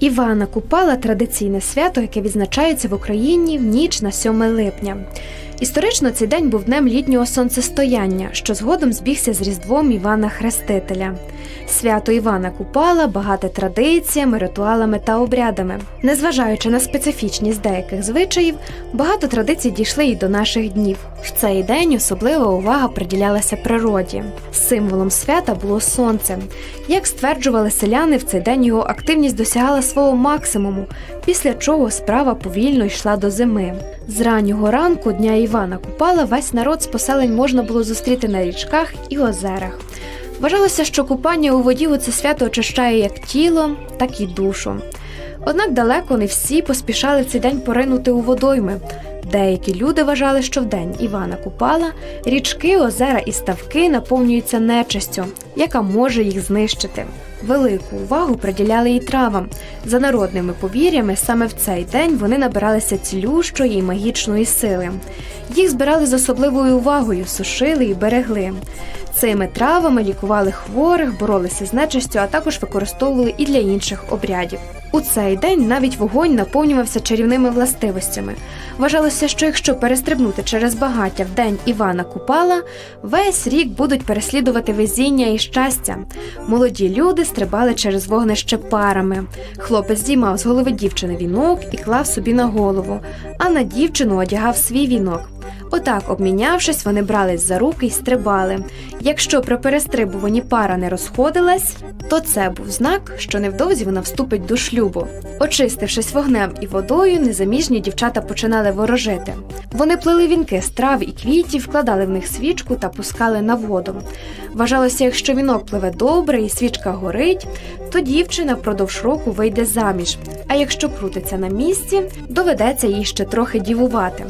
Івана Купала традиційне свято, яке відзначається в Україні в ніч на 7 липня. Історично цей день був днем літнього сонцестояння, що згодом збігся з Різдвом Івана Хрестителя. Свято Івана Купала багате традиціями, ритуалами та обрядами. Незважаючи на специфічність деяких звичаїв, багато традицій дійшли і до наших днів. В цей день особлива увага приділялася природі. Символом свята було сонце. Як стверджували селяни, в цей день його активність досягала свого максимуму, після чого справа повільно йшла до зими. З раннього ранку дня Івана Купала весь народ з поселень можна було зустріти на річках і озерах. Вважалося, що купання у воді у це свято очищає як тіло, так і душу. Однак далеко не всі поспішали цей день поринути у водойми. Деякі люди вважали, що в день Івана Купала річки, озера і ставки наповнюються нечистю, яка може їх знищити. Велику увагу приділяли і травам. За народними повір'ями, саме в цей день вони набиралися цілющої і магічної сили. Їх збирали з особливою увагою, сушили і берегли. Цими травами лікували хворих, боролися з нечистю, а також використовували і для інших обрядів. У цей день навіть вогонь наповнювався чарівними властивостями. Вважалося, що якщо перестрибнути через багаття в день Івана Купала, весь рік будуть переслідувати везіння і щастя. Молоді люди стрибали через вогнище парами. Хлопець здіймав з голови дівчини вінок і клав собі на голову, а на дівчину одягав свій вінок. Отак, обмінявшись, вони брались за руки й стрибали. Якщо при перестрибуванні пара не розходилась, то це був знак, що невдовзі вона вступить до шлюбу. Очистившись вогнем і водою, незаміжні дівчата починали ворожити. Вони плели вінки з трав і квітів, вкладали в них свічку та пускали на воду. Вважалося, якщо вінок пливе добре і свічка горить, то дівчина впродовж року вийде заміж. А якщо крутиться на місці, доведеться їй ще трохи дівувати.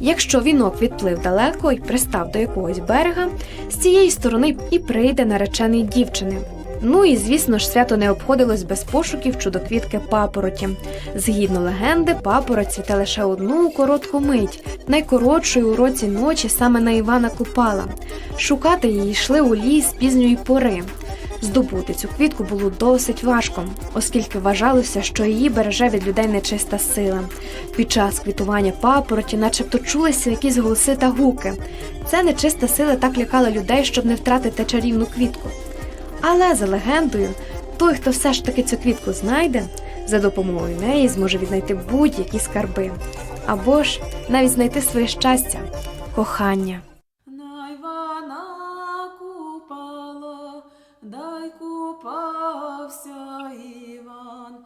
Якщо вінок відплив далеко і пристав до якогось берега, з цієї сторони і прийде наречений дівчини. Ну і звісно ж, свято не обходилось без пошуків чудоквітки папороті. Згідно легенди, папороть цвіте лише одну коротку мить, найкоротшої у році ночі саме на Івана Купала. Шукати її йшли у ліс пізньої пори. Здобути цю квітку було досить важко, оскільки вважалося, що її береже від людей нечиста сила. Під час квітування папороті, начебто, чулися якісь голоси та гуки. Ця нечиста сила так лякала людей, щоб не втратити чарівну квітку. Але за легендою, той, хто все ж таки цю квітку знайде, за допомогою неї зможе віднайти будь-які скарби, або ж навіть знайти своє щастя, кохання. Іван.